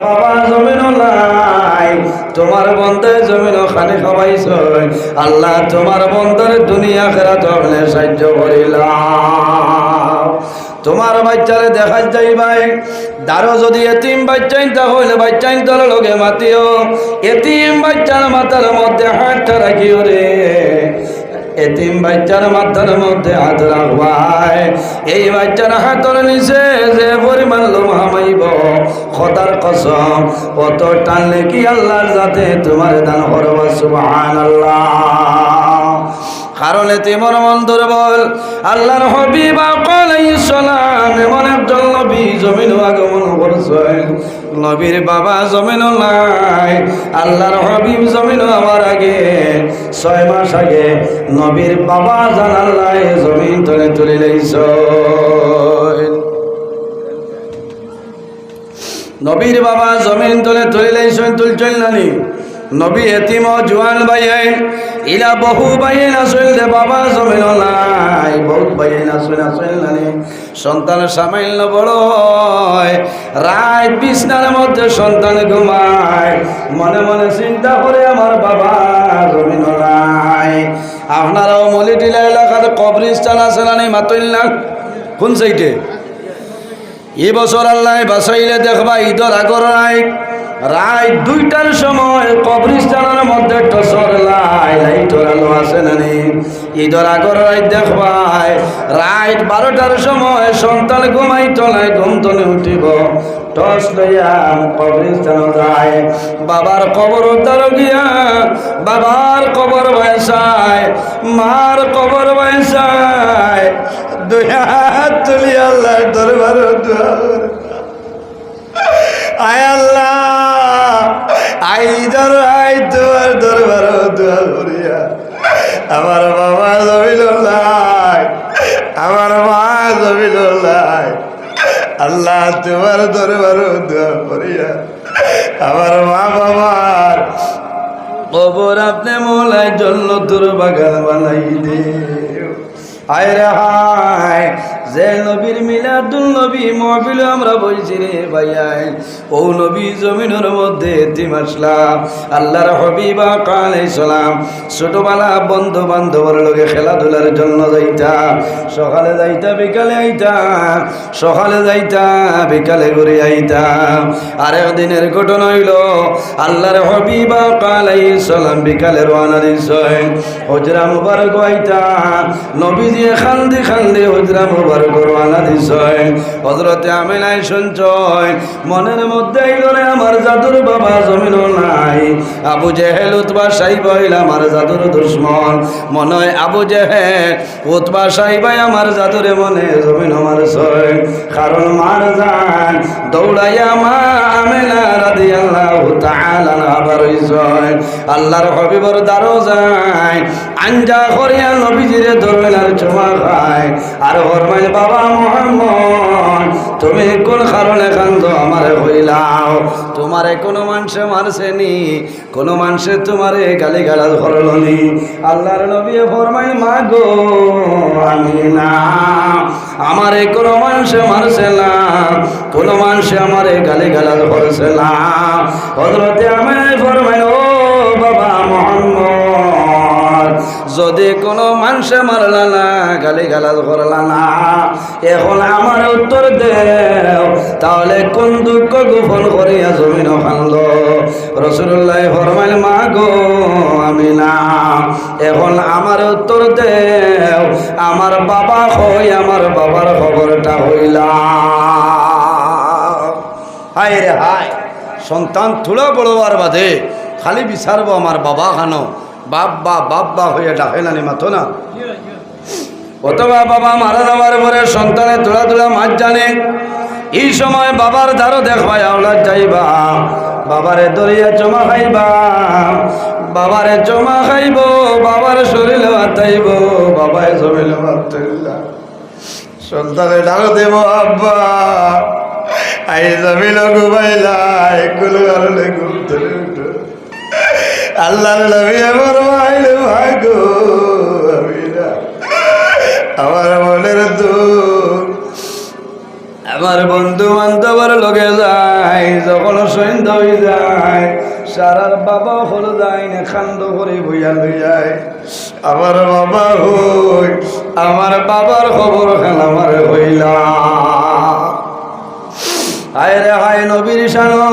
বাবা জমিন নাই, তোমার বাচ্চারে দেখা যাই ভাই, দারো যদি এতিম লোকে মাতিও। এতিম বাচ্চার মাথার মধ্যে হাতটা রাখিও রে। এতিম বাচ্চার মাথার মধ্যে হাত রাখবাই। এই বাচ্চার হাতর নিচে যে পরিমাণ খতার কসম অত টানলে কি আল্লাহর যাতে তোমার দান করব সুবহান আল্লাহ কারণ এতিমর মন দুর্বল, আল্লাহর হবিবা সালাম এমন একজন নবী জমিন আগমন করছেন। নবীর বাবা জমিন নাই, আল্লাহর হবিব জমিন আমার আগে ছয় মাস আগে নবীর বাবা জান আল্লাহ জমিন তুলে তুলে লইছ নবীর বাবা জমিন তুলে তুলে লইছেন তুলছেন নানি নবী এতিম জোয়ান ভাইয়ে, ইলা বহু ভাইয়ে নাচল দে বাবা জমিন নাই। বহুত ভাইয়ে নাচল নাচল নানি সন্তান সামাইল বড় রাত বিছনার মধ্যে সন্তান ঘুমায়। মনে মনে চিন্তা করে আমার বাবা জমিন নাই। আপনারাও মলিটিলা এলাকার কবরিস্তান আছে না নেই মাতইল না কোন সাইডে? এই বছর আল্লাহ বাসাইলে দেখবা ঈদর আগর রায় রায় দুইটার সময় কবরিস্তানের মধ্যে টসর লাই, লাইটর আলো আছে না নি ঈদর আগর রায় দেখবাই রাত বারোটার সময় সন্তান ঘুমাই তলায় ঘুম তলে উঠিব। টস লইয়া কবরিস্তান যায়। বাবার কবর উদ্ধার গিয়া বাবার কবর বয়সায় মার কবর বয়সায় দুই তুলি আল্লাহ দরবার আয় আল্লাহ আই ধর আই তোমার দরবার দোয়া করিয়া আমার বাবা জমিল আমার মা জমিল আল্লাহ তোমার দরবার করিয়া আমার মা বাবার কবর আপনি মোলাই জন্য তোর বাগান বানাই দে। হায় রে হায় নবী মধ্যে ছোটবেলা বন্ধু খেলাধুলার জন্য যাইতা সকালে যাইতা বিকালে আইতা সকালে যাইতা বিকালে ঘুরে আইতা আরে দিনের ঘটনা হইল, আল্লাহর হবিবা কালাই সালাম বিকালে রওনা দিছেন হজরা মুবারক আইতা নবীজি খান্দি খান্দি হজরা মুবারক হজরতে আমিনাই শুনছয় মনের মধ্যে গলে আমার জাদুর বাবা জমিন নাই। আবু জেহেল উতবা সাইব হইল আমার জাদুর দুশ্মন। মনে আবু জেহেল, উতবা সাইবাই আমার জাদুরে মনে জমিন আমার সয় কারণ মার যান দৌড়াইয়া মা আমেনা রাদি আল্লাহ তাআলা আবার হইছয় যায়। আঞ্জা করিয়া নবীজিরে ধরলেন আর চুমা খায়। আর হরমাইল বাবা মোহাম্মদ তুমি কোন কারণে কান্দ আমারে হইলাও তোমারে কোনো মানুষে মারছেনি কোনো মানুষে তোমারে গালি গালাজ করলনি। আল্লাহর নবী ফরমাই মা গো আমি না, আমারে কোনো মানুষে মারছে না, কোনো মানুষে আমারে গালি গালাজ করছে না। হজরতে আমি ফরমাই ও বাবা মোহাম্মদ যদি কোনো মানুষে মারলা না গালি গালাজ করলা না, এখন আমার উত্তর দেও। তাহলে কোন দুঃখ গোপন করিয়া জমিন খান্দ রসুল্লাহ ফরমাইল মা গো আমি না। এখন আমার উত্তর দেও। আমার বাবা হই, আমার বাবার খবরটা হইলা। হায় রে হায়, সন্তান তুলা বড়বার বাদে, খালি বিচারবো আমার বাবা খানো বাব্বা বাব্বা হয়ে ডাকে না মাথো না। অথবা বাবা মারা যাওয়ার পরে সন্তানে তোলা তোলা মাছ জানে। এই সময় বাবার ধারো দেখবাই আওলাদ যাইবা। বাবারে দরিয়া জমা খাইবা। বাবারে জমা খাইব, বাবার শরীরে বাতাইব বাবায় শরীরে সন্তানে ডালো দেব, আব্বা। আই জমিল ঘুমাইলা এগুলো কারণে ঘুম উঠো আল্লাহর নবী আমার মাইলে ভাগো আমার মনের দুঃখ। আমার বন্ধু বান্ধবর লগে যায়, যখন সৈন্য হয়ে যায়, সারার বাবা হল যায় না খান্দ করে বইয়া লই যায়। আমার বাবা হই, আমার বাবার খবর খান আমার হইলা। হায় রে, হায় নবীর শানো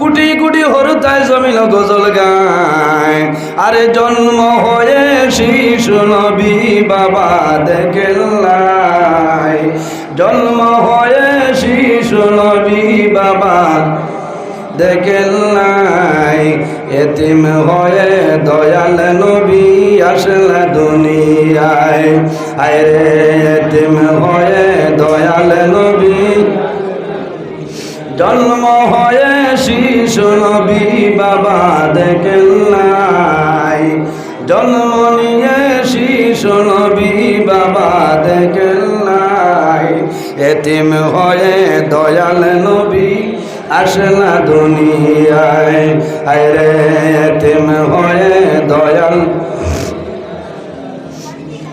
কুটি কুটি হরতায় জমিল গজল গায়। আরে জন্ম হয়ে শিশু নবী বাবা দেখেলাই জন্ম হয়ে শিশু নবী বাবা দেখেলাই এতিম হয়ে দয়াল নবী আসলে দুনিয়ায়। আয় রে এতিম হয়ে দয়াল নবী জন্ম হয়ে শিশু নবী বাবা দেখেন নাই। জন্ম নিয়ে শিশু নবী বাবা দেখেন নাই। এতিম হয়ে দয়াল নবী আসলা দুনিয়ায়। আরে এতিম হয়ে দয়াল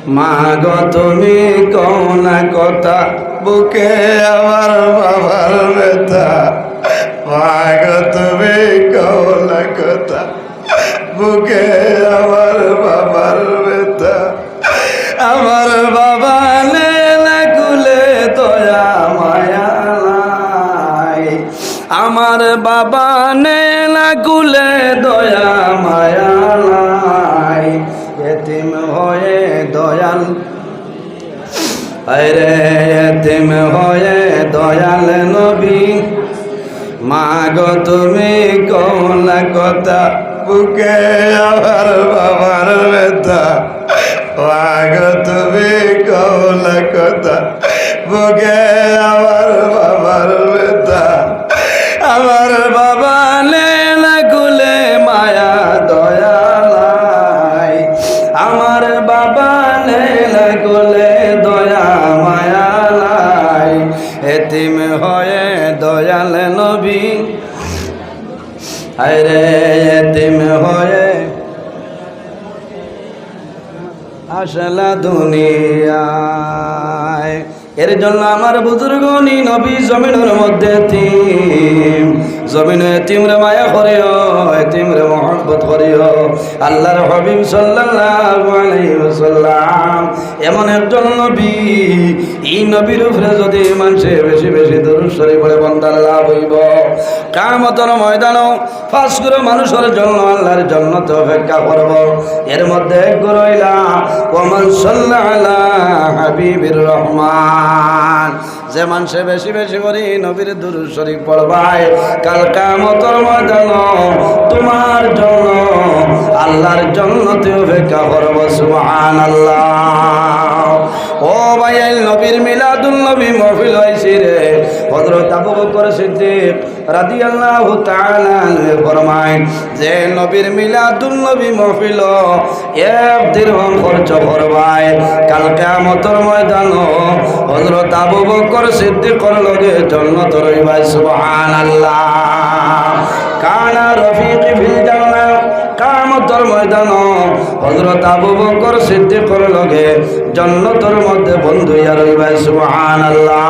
মা গো তুমি কৌনা কথা? বুকে আমার বাবার ব্যথা। মা তুমি কৌনা কথা? বুকে আমার বাবার ব্যথা। আমার বাবা কুলে দয়া, মায়া আমার বাবা কুলে দয়া, মায়া আরে এতিম হয়ে দয়াল নবী। মা গো তুমি কমলা কথা? বুকে আমার বাবার ব্যথা। মা গো তুমি কমলা কথা? বুকে আমার বাবার ব্যথা। আমার বাবা আরে তিম হয়ে আসলা দুনিয়ায়। এর জন্য আমার বুজুর্গনি নবী জমিনের মধ্যে তিম জমিনে এতিমরে মায়া করিও এতিমরে মহব্বত করিও আল্লাহর হবিব ওয়াসাল্লাম এমন একজন নবী। এই নবীর উপরে যদি মানুষে বেশি বেশি দরুদ শরীফ পড়ে, বন্দার লাভ হইব। কামতর ময়দান ফাঁস করে মানুষের জন্য আল্লাহর জন্য তো অপেক্ষা করব। এর মধ্যে এক গরইলা ওমান সাল্লাহ হাবিবির রহমান। যে মানুষে বেশি বেশি করে নবীর দুরু শরীফ পড়বায় কালকা মতর ময়দান তোমার জন্য, আল্লাহর জন্য তুই অপেক্ষা করব, সুবহানাল্লাহ। ও ভাই নবীর মিলাদুল নবী মহফিল হয়েছে রে। হযরত আবু বকর সিদ্দিক রাদিয়াল্লাহু তাআলা ফরমায়, যে নবীর মিলাদুল নবী মহফিল এক দিরহম খরচ করবায় কাল কিয়ামতের ময়দান হযরত আবু বকর সিদ্দিকর লগে জান্নাত রইবা সুবহানাল্লাহ। কানা রফিক কামতর ময়দান। হজরত আবু বকর সিদ্দিকর লগে জন্নতর মধ্যে বন্ধু ইয়া রইবা সুবহানাল্লাহ।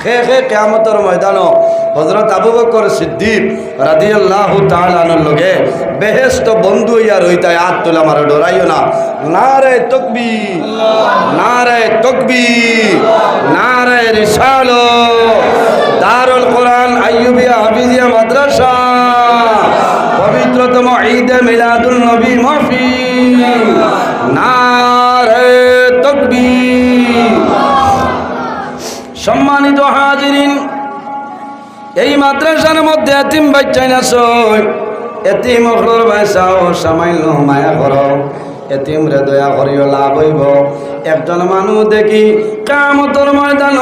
খে খে, কিয়ামতর ময়দান হজরত আবু বকর সিদ্দিক রাদিয়াল্লাহু তাআলা আনহর লগে বেহেশত বন্ধু ইয়া রইতা হাত তোলা মারা ডরাইও না। নারে তাকবীর নারে তাকবীর, নারে রিসালাত দারুল কোরআন আইয়ুবিয়া ঈদে মিলাদুল নবী মাহফিল। নারে তাকবীর। সম্মানিত হাজিরিন, এই মাদ্রাসার মধ্যে এতিম বাচ্চাই না সই এতিম ভাই সাও সামাইল মায়া করো এতিম রে দয়া করিও লাভ হইব। একজন মানুষ দেখি কামতর ময়দান।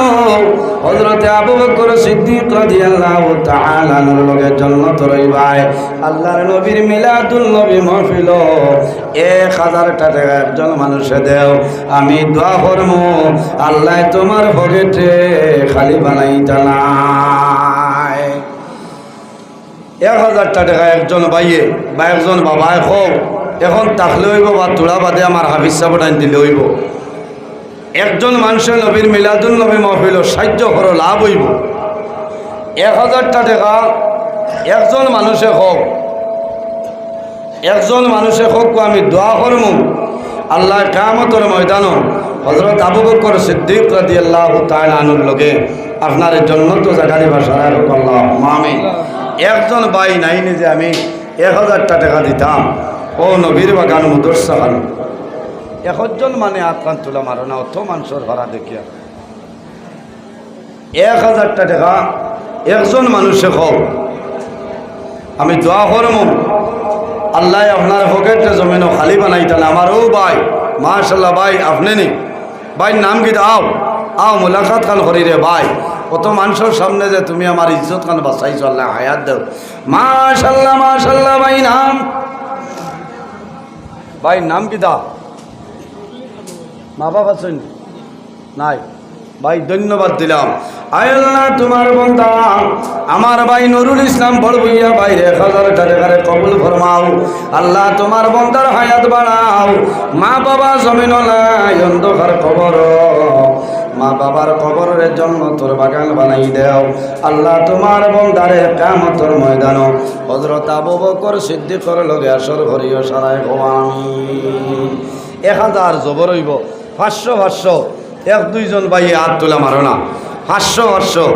হজরতে আবু বকর সিদ্দিক রাদিয়াল্লাহু তাআলা নর লগে জান্নাত রইবাই আল্লাহর নবীর মিলাদুল নবী মাহফিল। এক হাজার টাকা একজন মানুষে দেও। আমি দোয়া করমু, আল্লাহ তোমার পকেটে খালি বানাই জানাই এক হাজার টাকা একজন বাইয়ে বা একজন বাবায় হোক এখন তাকলে হইব বা তোলা বাদে আমার হাফিজ সাহেব দিলে হইব একজন মানুষের নবীর মিলাদুল নবী মহফিল সাহায্য করো লাভ হইব। এক হাজারটা টাকা একজন মানুষে হোক একজন মানুষে হোক আমি দোয়া করমু আল্লাহ কামতর ময়দান হজরত আবু বকর সিদ্দিক রাদি আল্লাহ আনুর লোকে আপনার জন্য তো জাগারি ভাষায় মামি একজন বাই নাই যে আমি এক হাজারটা টাকা দিতাম ও নবীর বাগান মুদর্সাহান একজন মানে আত্মান তুলা মারো না অত মানুষের ভাড়া দেখিয়া। এক হাজারটা টাকা, একজন মানুষে হোক। আমি দোয়া করমু, আল্লাহ আপনার পকেটে জমিনও খালি বানাইতেন আমারও ভাই মাশাল্লাহ ভাই, আপনি নি। ভাই নাম কি আও আও মোলাকাত খান করি রে ভাই। কত মানুষের সামনে যে তুমি আমার ইজ্জত খান বাঁচাইছো, আল্লাহ হায়াত দেও। মাশাল্লাহ মাশাল্লাহ ভাই, নাম। ভাই, নাম কি দা? মা বাবা আছেন? নাই। ভাই, ধন্যবাদ দিলাম। আয় আল্লাহ, তোমার বন্ধা, আমার ভাই নুরুল ইসলাম বড় বইয়া ভাই এক হাজার টাকারে কবুল ফরমাও। আল্লাহ, তোমার বন্ধার হায়াত বাড়াও। মা বাবা জমিন অন্ধকার কবর মা বাবার কবরের জন্য তোর বাগান বানাই দেও। আল্লাহ তোমার বন্ধারে কামতর ময়দান হজরত আবু বকর সিদ্দিকর লগে আসর ঘরিও সারায় ভবানী এক হাজার জবর হইব। পাঁচশো পাঁচশো। এক, দুইজন ভাই হাত তোলা মারো না। পাঁচশো পাঁচশো।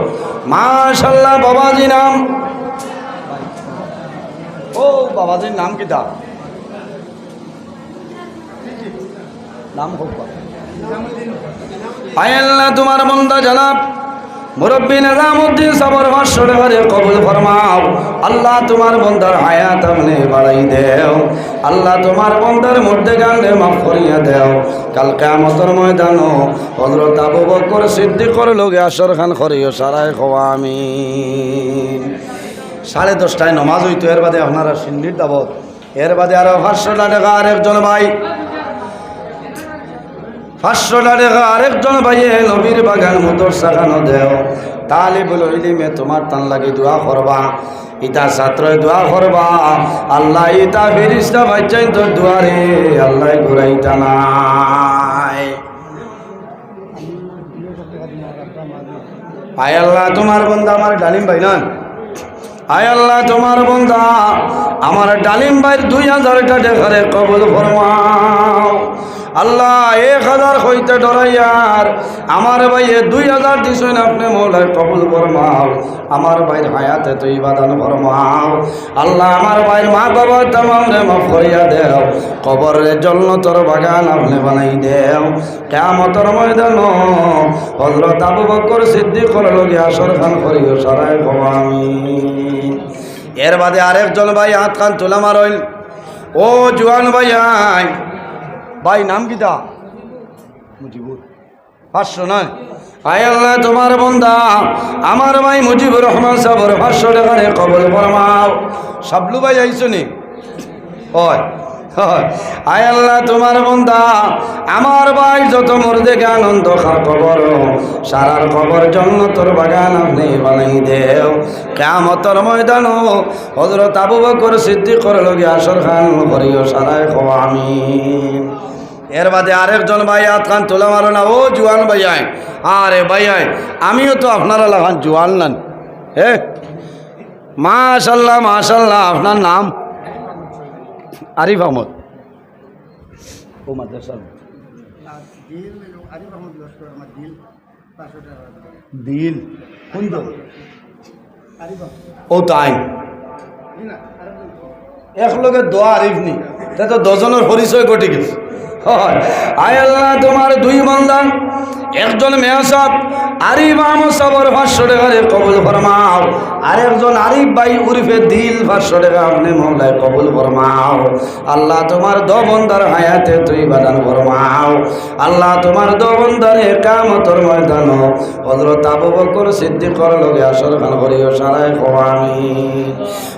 মাশাল্লাহ বাবাজি নাম। ও, বাবাজির নাম কি তা? নাম হোক তোমার মন্দা জানাব। মুরব্বী নিজামুদ্দিন সাবর পাঁচশো টাকারে কবুল ফরমাও। আল্লাহ তোমার বন্দার হায়াত আমনে বাড়াই দেও। আল্লাহ তোমার বন্দার মধ্যে গানে মাফ করিয়া দেও। কাল কামতর ময়দান হজরত আবু বকর সিদ্দিকর লোকে আসর খান করিও সারায় খোয়া আমি সাড়ে দশটায় নমাজ হইতো, এর বাদে আপনারা সিন্ডির দাবত। এর বাদে আরও পাঁচশো টাকা আর একজন ভাই পাঁচশো টাকা আরেকজন ভাইয়ে নবীর বাগান মোটর সাখানো দেও। তালিবুল ইলিমে তোমার তান লাগি দোয়া করবা, ইতা ছাত্রই দোয়া করবা। আল্লাহ ইতা ফেরিস্তা বাচ্চাই তোর দুয়ারে, আল্লাহ ঘুরাইতা নাই। আয় আল্লাহ, তোমার বন্ধা আমার ডালিম ভাই নন আয় আল্লাহ, তোমার বন্ধা আমার ডালিম ভাই দুই হাজার টাকা কবল ফরমাও। আল্লাহ এক হাজার হইতে ডরাইয়ার আমার ভাইয়ে দুই হাজার দিছেন আপনি মৌলায় কবুল ফরমাও। আমার ভাইয়ের হায়াতে তুই বাদান ফরমাও। আল্লাহ, আমার ভাইয়ের মা বাবা তামাম রে মাফ করিয়া দেও। কবরের জন্য তোর বাগান আপনি বানাই দেও। কেমতর ময়দান হজরত আবু বকর সিদ্দিকর লগে আসর খান করিও সারাই আমি এর বাদে আরেকজন ভাই হাত খান তোলা মারইল। ও জুয়ান ভাই আয়। ভাই, নাম কিতা মুজিবুর। পাঁচশো নয়। আয় আল্লাহ, তোমার বন্ধা আমার ভাই মুজিবুর রহমান পাঁচশো টাকারে কবল ফরমাও। সাবলু ভাই আইসো নি হয় হয়। আয় আল্লাহ তোমার বন্ধা আমার ভাই যত দেখে আনন্দ খার কবর, সারার কবর জন্য তোর বাগান আপনি বানাই দেও। কেমতর ময়দান হজরত আবু বকর সিদ্ধি করে লগে আসর খান করিও সারায় খোয়া আমি এর বাদে আরেকজন ভাই হাত খান তোলা মারো না। ও জুয়ান ভাই আয়। আরে ভাই আয়, আমিও তো আপনারা লাগান জুয়ান নান হে মাশাল্লাহ মাশাল্লাহ, আপনার নাম আরিফ আহমদ। ও মাদ্রাসার দিল। কোন ও তাই। এক লগে দোয়া আরিফ নি তা দজনের পরিচয় ঘটে গেছে। আল্লাহ, তোমার দুই একজন উরিফে দিল কবুল ফরমাও। আল্লাহ তোমার দ বন্দার হায়াতে তুই বাদান ফরমাও। আল্লাহ তোমার দ বন্দারে কামতর ময়দান হজরত আবু বকর সিদ্দিকর লগে আসর খান করিও সারায় খোয়ামি।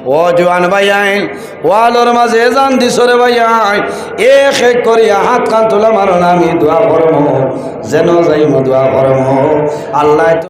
ও জোয়ান ভাই আইন ওয়ালোর মাঝে জান দিছরে ভাই আইন এ শেষ করিয়া হাত কান তোলা মারো না আমি দোয়া করমো। যেন যাই দোয়া করমো। আল্লাহ